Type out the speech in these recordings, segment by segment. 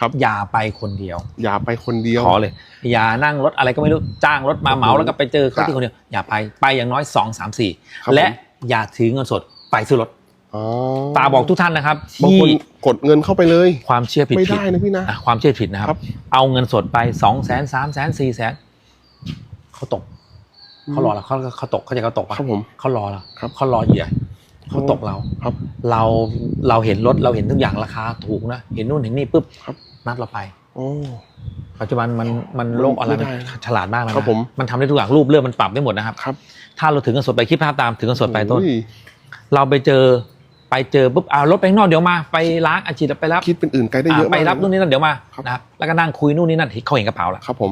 ครับอย่าไปคนเดียว อย่าไปคนเดียวขอเลย อย่านั่งรถอะไรก็ไม่รู้จ้างรถมาเหมาครับผมแล้วก็ไปเจอเขาครับที่คนเดียว อย่าไปไปอย่างน้อยสองสามสี่ครับและผมอย่าถือเงินสดไปซื้อรถอ๋อตาบอกทุกท่านนะครับบางที่คนกดเงินเข้าไปเลย ความเชื่อผิดไม่ผิดได้นะพี่นะอะความเชื่อผิดนะครับครับ เอาเงินสดไปสองแสนสามแสนสี่แสนเขาตกเขารอเราเขาเขาตกเขาจะเขาตกปะครับผมเขารอเราครับเขารอเหยื่อ เขาตกเราครับ เราเราเห็นรถเราเห็นทุกอย่างราคาถูกนะเห็นนู่นเห็นนี่ปุ๊บครับนัดเราไปโอ้ปัจจุบันมันมันโลกออนไลน์ไม่มันได้ฉลาดมากแล้วนะครับผมมันทำได้ทุกอย่างรูปเรื่องมันปรับได้หมดนะครับครับ ถ้าเราถึงเงินสดไปคิดภาพตามถึงเงินสดไปต้นโอ้ยเราไปเจอไปเจอปุ๊บอ่ารถไปข้างนอกเดี๋ยวมาไปล้างอาชีพไปรับคิดเป็นอื่นไกลได้เยอะอ่ามาไปกรับนู่นนี่นั่นเดี๋ยวมาครับนะครับแล้วก็นั่งคุยนู่นนี่นั่นเขาเห็นกระเป๋าแล้วครับผม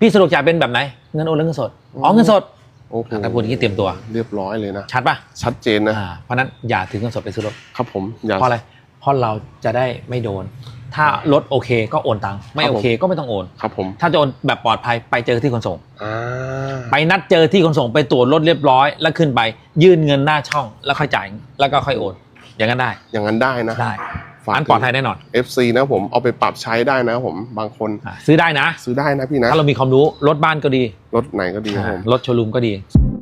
พี่สะดวกจ่ายเป็นแบบไหนเงินโอนหรือเงินสดอ๋อเงินสด โอ้โหถ้าพูดอย่างนี้เตรียมตัว เรียบร้อยเลยนะ ชัดป่ะ ชัดเจนนะอ่าเพราะฉะนั้นอย่าถือเงินสดไปซื้อรถ ครับผมอย่าเพราะอะไร เพราะเราจะได้ไม่โดน ถ้ารถโอเคก็โอนตังค์ ไม่ครับโอผมเคก็ไม่ต้องโอน ครับผม ถ้าจะโอนแบบปลอดภัยไปเจอที่ขนส่งอ่าไปนัดเจอที่ขนส่งไปตรวจรถเรียบร้อย แล้วขึ้นไปยื่นเงินหน้าช่อง แล้วค่อยจ่าย แล้วก็ค่อยโอน อย่างนั้นได้ อย่างนั้นได้นะ ได้ ฝากอันปลอดภัยแน่นอนถึง FC นะผมเอาไปปรับใช้ได้นะผมบางคนอะซื้อได้นะ ซื้อได้นะพี่นะ ถ้าเรามีความรู้รถบ้านก็ดี รถไหนก็ดีครับผม รถโชว์รูมก็ดีค